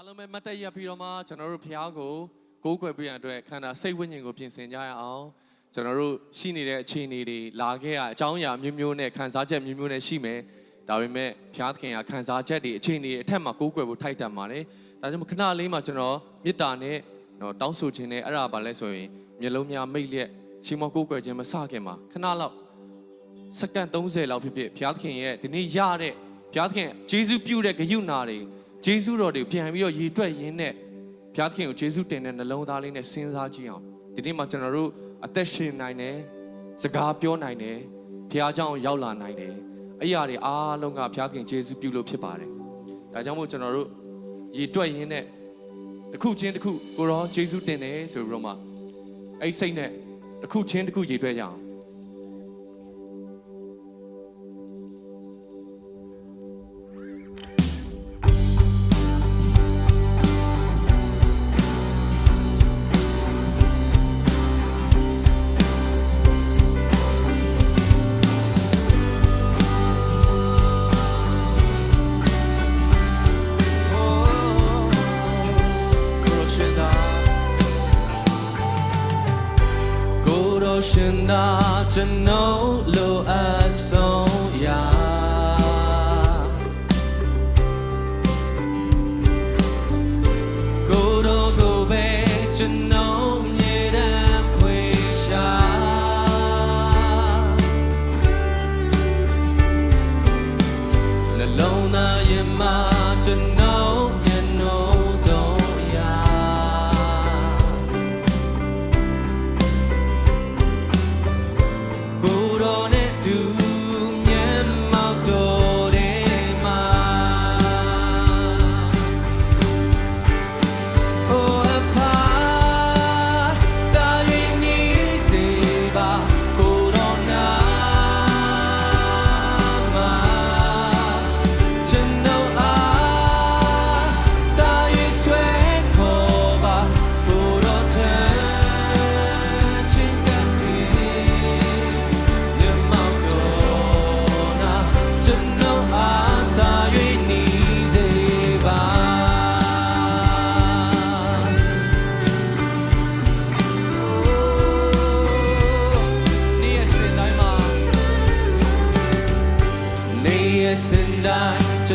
အားလုံးပဲမတ်တက်ရပ်ပြီးတော့မှကျွန်တော်တို့ဖျားကိုကိုးကွယ်ပြရန်အတွက်ခန္ဓာစိတ်ဝိညာဉ်ကိုပြင်ဆင်ကြရအောင်ကျွန်တော်တို့ရှိနေတဲ့အခြေအနေတွေလာခဲ့ရအကြောင်းအရာမျိုးမျိုးနဲ့ခံစားချက်မျိုးမျိုးနဲ့ရှိမယ်ဒါပေမဲ့ဖျားသခင်ကခံစားချက်တွေအခြေအနေတွေအထက်မှာကိုးကွယ်ဖို့ထိုက်တန်ပါတယ်ဒါကြောင့်ခဏလေးမှာကျွန်တော်မေတ္တာနဲ့တော့တောင်းဆိုခြင်းနဲ့အဲ့ဒါပါလဲဆိုရင်မျိုးလုံးများမိတ်လျက်ချီးမွမ်းကိုးကွယ်ခြင်းမစခင်မှာခဏလောက်စက္ကန့်30လောက်ဖြစ်ဖြစ်ဘုရားသခင်ရဲ့ဒီနေ့ရတဲ့ဘုရားသခင်ဂျေဇုပြုတဲ့ဂရုဏာတွေ ဂျေဇုတော်တွေပြန်ပြီးတော့ရေတွက်ရင်းနဲ့ဘုရားသခင်ကိုဂျေဇုတင်တဲ့နှလုံးသားလေးနဲ့စဉ်းစားကြည့်အောင်ဒီနေ့မှာကျွန်တော်တို့အသက်ရှင်နိုင်တယ်စကားပြောနိုင်တယ်ဘုရားကြောင့်ရောက်လာနိုင်တယ်အဲ့ရတွေအားလုံးကဘုရားသခင်ဂျေဇုပြုလို့ဖြစ်ပါတယ်ဒါကြောင့်မို့ကျွန်တော်တို့ရေတွက်ရင်းနဲ့တစ်ခုချင်းတစ်ခုကိုရောဂျေဇုတင်တယ်ဆိုပြီးတော့မှအဲ့စိတ်နဲ့တစ်ခုချင်းတစ်ခုရေတွက်ရအောင် not to know.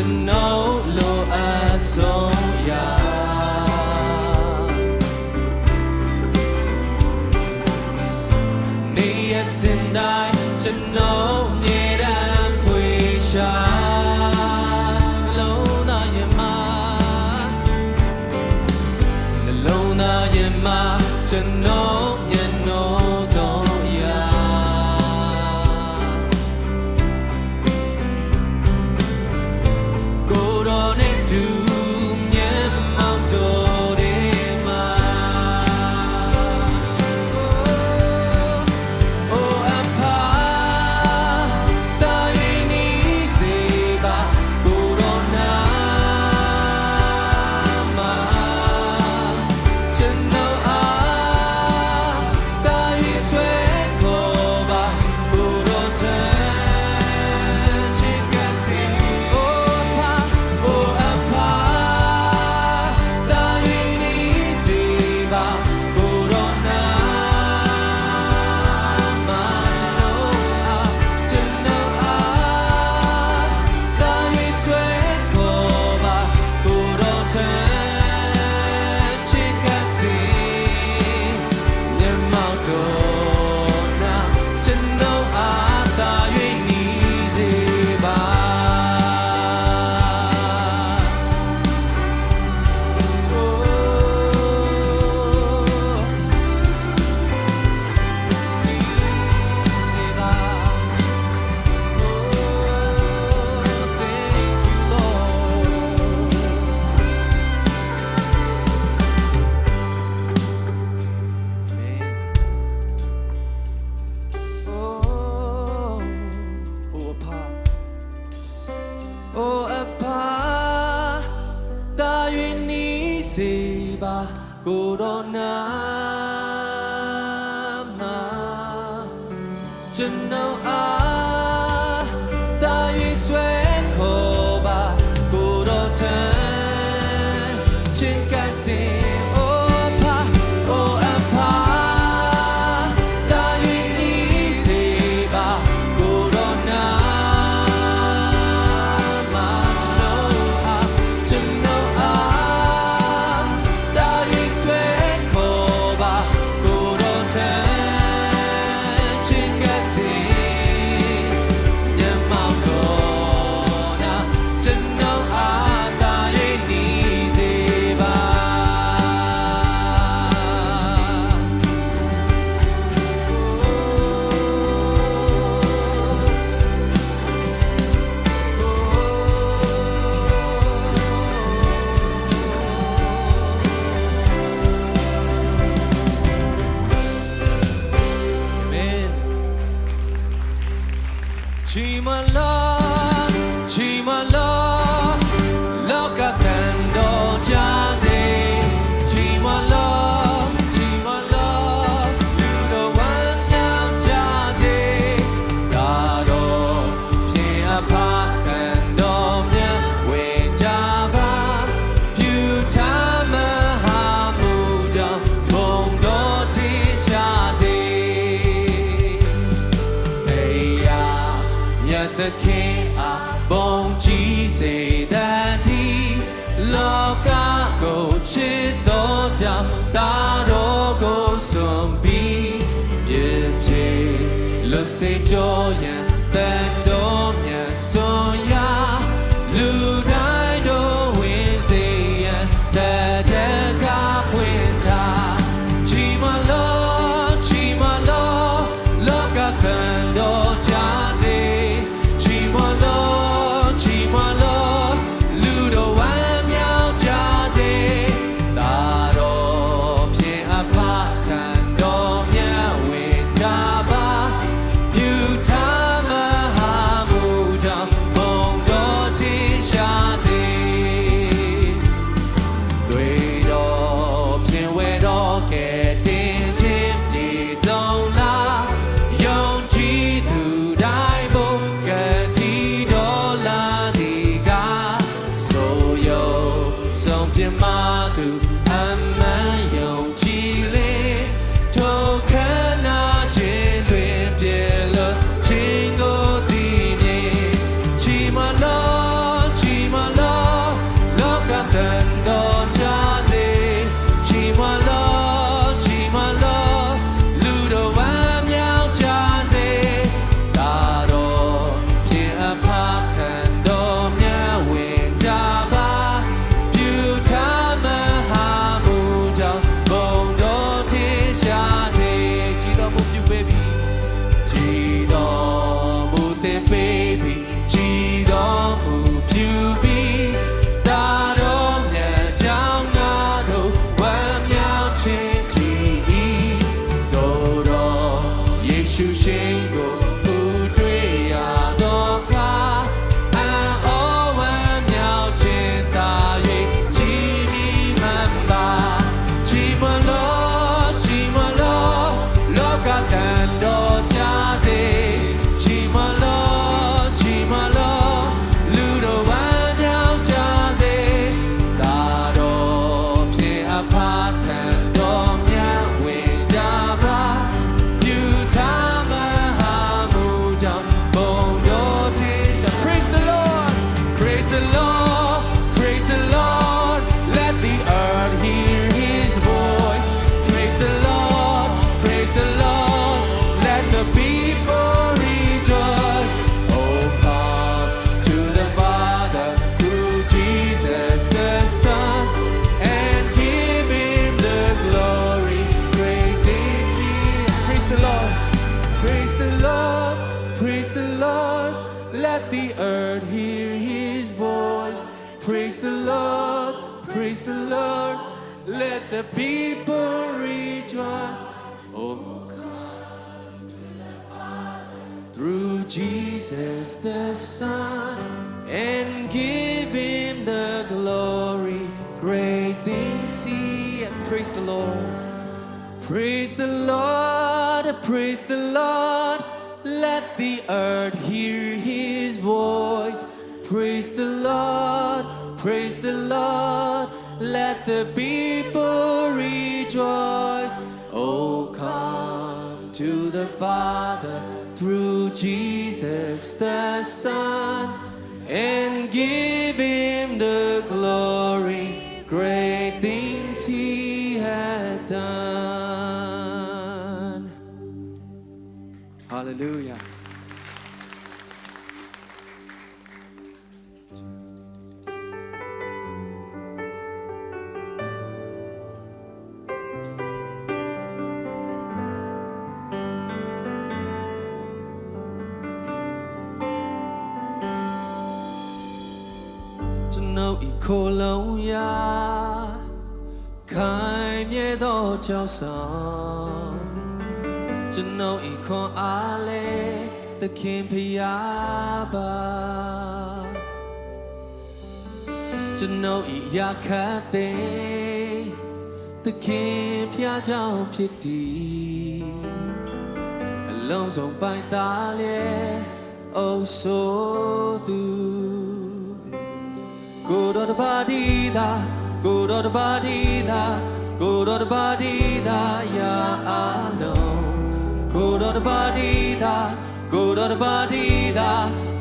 No. know ချစ်တော်ကြောင့်တာတော်ကိုစွန်ပြီးပြည့်ပြည့်လွတ်စေကြောရန် Let the people rejoice. Oh, come to the Father through Jesus the Son and give him the glory. Great things he praise the Lord. Praise the Lord, praise the Lord. Let the earth hear his voice. Praise the Lord, praise the Lord. Let the be Father through Jesus the Son and give him the glory, great things he had done. Hallelujah. ကျွန်ုပ်ဤခွန်အားလဲသခင်ဖရာပါကျွန်ုပ်ဤရခတ်သိသခင်ဖရာကြောင့်ဖြစ်တည်အလုံးစုံပိုင်သားလဲအိုးဆိုသူကိုတော်တပါဒီသာကိုတော်တပါဒီသာ ကိုတော်တပါတီသာရာအလုံးကိုတော်တပါတီသာကိုတော်တပါတီသာ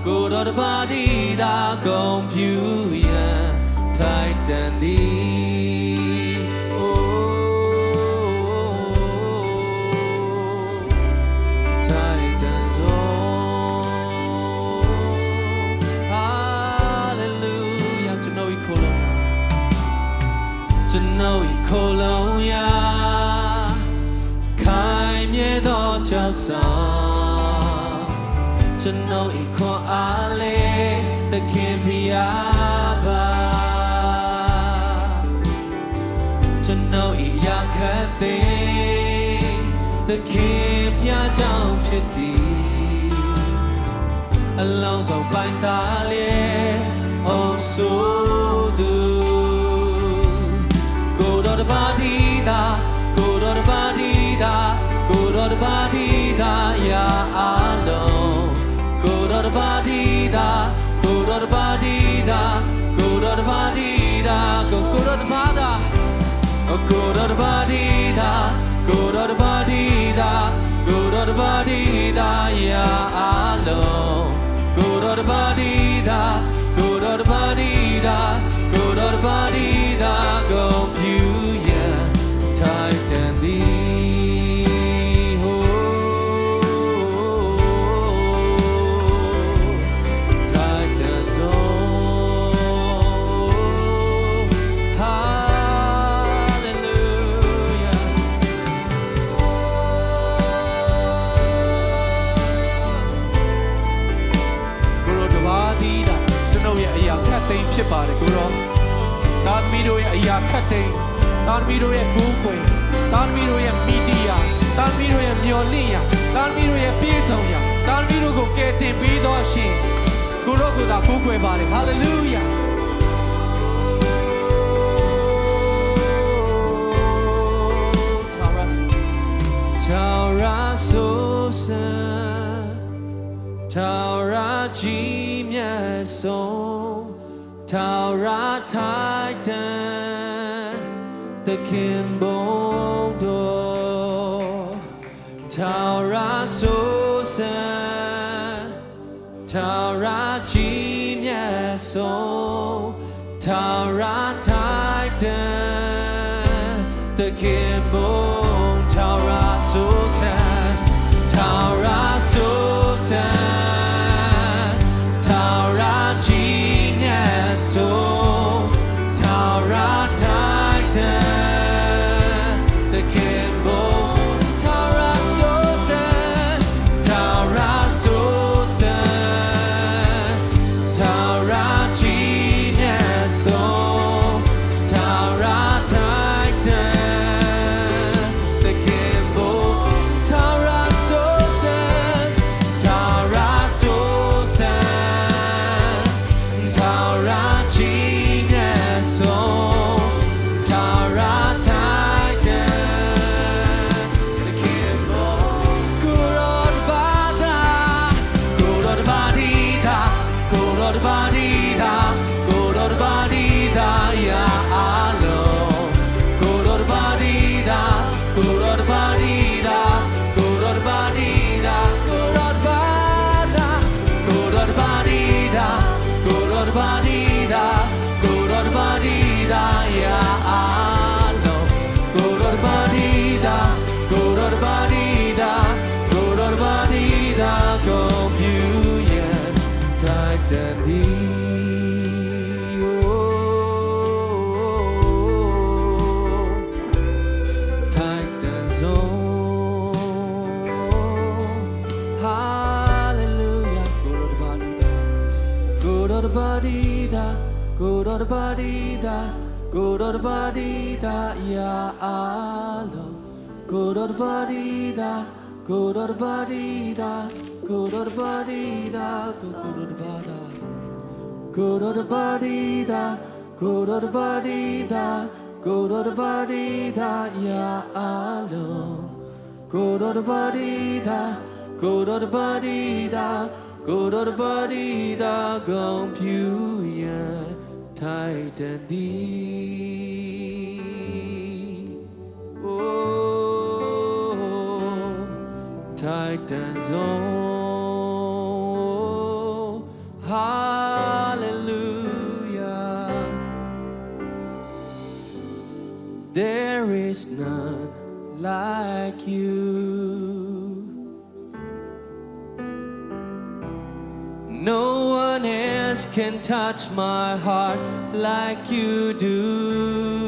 ကိုတော်တပါတီသာဂုံပြူရန်ထို ဆောင်ကျွန်တော်ဤခွန်အားလေးသခင်ဖျားပါကျွန်တော်ဤရာခတ်သေးသခင်ဖျားကြောင့်ဖြစ်တည်အလောင်းဆောင်ပိုင်သားလေအိုဆို barida, guror barida, guror barida ya alo, guror barida, guror barida. သားသမီးတို့ရဲ့ကိုးကွယ်သားသမီးတို့ရဲ့မီဒီယာသားသမီးတို့ရဲ့မျော်လင့်ရာသားသမီးတို့ရဲ့ပြေဆုံးရာသားသမီးတို့ကိုကယ်တင်ပေးသောအရှင်ကိုရောကိုသာကိုးကွယ်ပါတယ်ဟာလေလုယာ Tara Sosa Tara Ji Mya Song Tara Titan the kimbo tara Taura tara Taura Genius, oh. Taura Titan, the kimbo tara Susan. Kururbarida, kururbarida, kururbarida, kururbarida. Kururbarida, kururbarida, kururbarida, ya alo. Kururbarida, kururbarida, kururbarida, gompuya, titan dee. Titans on. Oh, hallelujah. There is none like you. No one else can touch my heart like you do.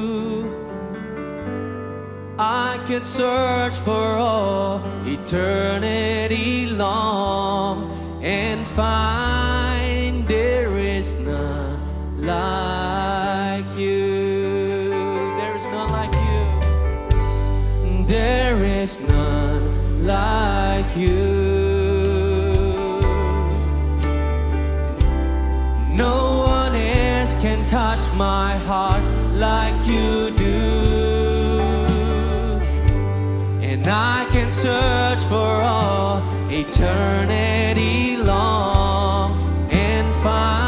I could search for all eternity long and find there is none like you. There is none like you. There is none like you. No one else can touch my heart like you do. And I can search for all eternity long and find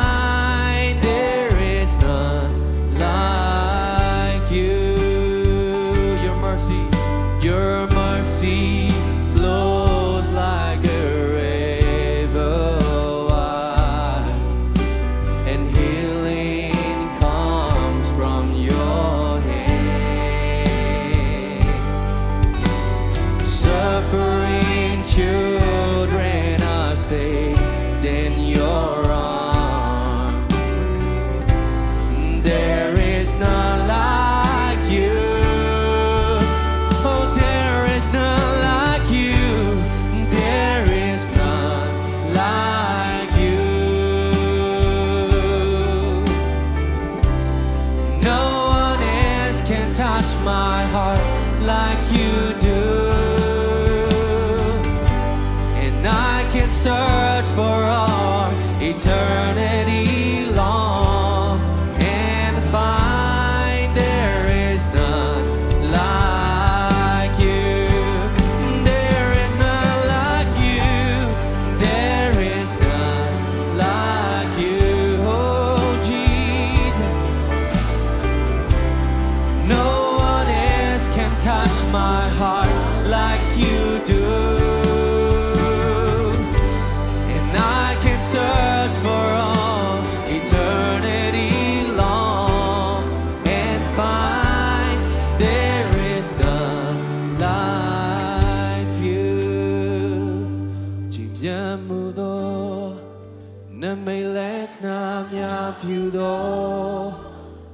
နမိတ်လက္ခဏာများပြုသော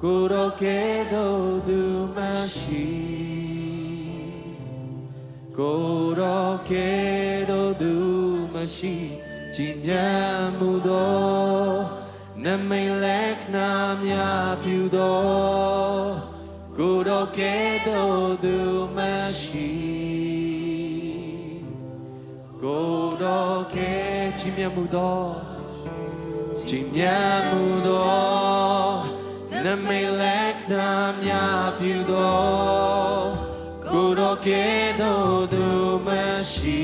ကိုယ်တော်ကဲ့သို့သူမရှိကိုယ်တော်ကဲ့သို့သူမရှိကြည်မြတ်မှုသောနမိတ်လက္ခဏာများပြုသောကိုယ်တော်ကဲ့သို့သူမရှိကိုယ်တော်ကဲချီးမြတ်မှုသော ချီးမြတ်မှုသောနမိတ်လက္ခဏာများပြုသောကိုယ်တော်ကဲသို့သူမရှိ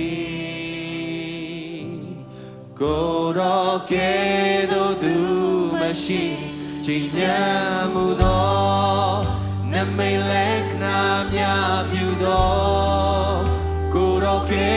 ကိုယ်တော်ကဲသို့သူမရှိချီးမြတ်မှုသောနမိတ်လက္ခဏာများပြုသောကိုယ်တော်ကဲ